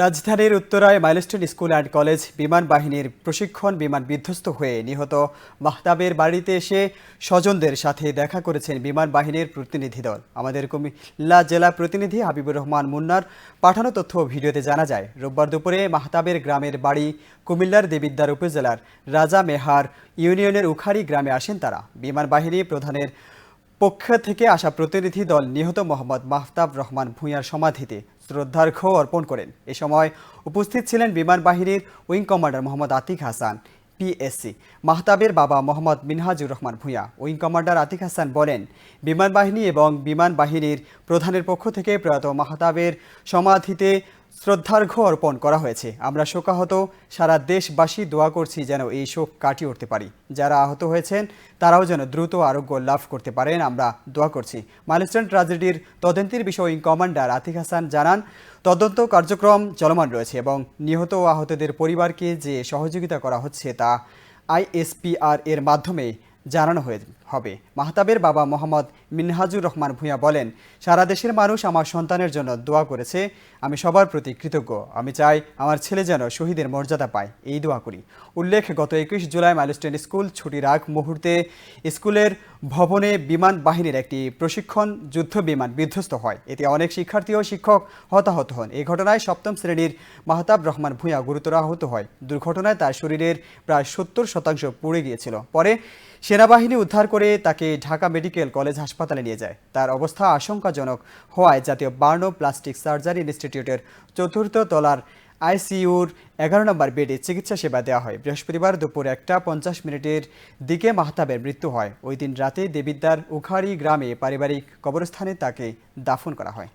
রাজধানীর উত্তরায় milestone school and college বিমান বাহিনীর প্রশিক্ষণ বিমান বিধ্বস্ত হয়ে নিহত মাহতাবের বাড়িতে এসে স্বজনদের সাথে দেখা করেছেন বিমান বাহিনীর প্রতিনিধি দল। আমাদের কুমিল্লা জেলা প্রতিনিধি হাবিবুর রহমান মুন্নার পাঠানো তথ্য ভিডিওতে জানা যায়, রোববার দুপুরে মাহতাবের গ্রামের বাড়ি কুমিল্লার দেবিদ্বার উপজেলার রাজা মেহার ইউনিয়নের উখারি গ্রামে আসেন তারা। বিমান বাহিনী প্রধানের পক্ষ থেকে আসা প্রতিনিধি দল নিহত মোহাম্মদ মাহতাব রহমান ভূঁইয়ার সমাধিতে শ্রদ্ধার্ঘ্য অর্পণ করেন। এ সময় উপস্থিত ছিলেন বিমান বাহিনীর wing commander Mohammad Atik Hasan, PSC. মাহতাবের বাবা মোহাম্মদ মিনহাজুর রহমান ভূঁইয়া। উইং কমান্ডার আতিক হাসান বলেন, বিমান বাহিনী এবং বিমান বাহিনীর প্রধানের পক্ষ থেকে প্রয়াত মাহতাবের সমাধিতে শ্রদ্ধার্ঘ্য অর্পণ করা হয়েছে। আমরা শোকাহত, সারা দেশবাসী দোয়া করছি যেন এই শোক কাটিয়ে উঠতে পারি। যারা আহত হয়েছেন, তারাও যেন দ্রুত আরোগ্য লাভ করতে পারেন, আমরা দোয়া করছি। মাইলস্টোন ট্রাজেডির তদন্তের বিষয়ে কমান্ডার আতিক হাসান জানান, তদন্ত কার্যক্রম চলমান রয়েছে এবং নিহত ও আহতদের পরিবারকে যে সহযোগিতা করা হচ্ছে তা আইএসপিআর এর মাধ্যমে জানানো হয়ে হবে। মাহতাবের বাবা মোহাম্মদ মিনহাজুর রহমান ভূঁইয়া বলেন, সারা দেশের মানুষ আমার সন্তানের জন্য দোয়া করেছে। আমি সবার প্রতি কৃতজ্ঞ। আমি চাই আমার ছেলে যেন শহীদের মর্যাদা পায়। এই দোয়া করি। উল্লেখ, গত একুশ জুলাই মাইলস্টোন স্কুল ছুটির আগ মুহূর্তে স্কুলের ভবনে বিমান বাহিনীর একটি প্রশিক্ষণ যুদ্ধ বিমান বিধ্বস্ত হয়। এতে অনেক শিক্ষার্থী ও শিক্ষক হতাহত হন। এই ঘটনায় সপ্তম শ্রেণির মাহতাব রহমান ভূঁইয়া গুরুতর আহত হয়। দুর্ঘটনায় তার শরীরের প্রায় সত্তর শতাংশ পুড়ে গিয়েছিল। পরে সেনাবাহিনী উদ্ধার করে তাকে ঢাকা মেডিকেল কলেজ হাসপাতালে নিয়ে যায়। তার অবস্থা আশঙ্কাজনক হওয়ায় জাতীয় বার্নো প্লাস্টিক সার্জারি ইনস্টিটিউটের চতুর্থ তলার আইসিইউর এগারো নম্বর বেডে চিকিৎসা সেবা দেওয়া হয়। বৃহস্পতিবার দুপুর একটা পঞ্চাশ মিনিটের দিকে মাহতাবের মৃত্যু হয়। ওই দিন রাতে দেবিদ্যার উখাড়ি গ্রামে পারিবারিক কবরস্থানে তাকে দাফন করা হয়।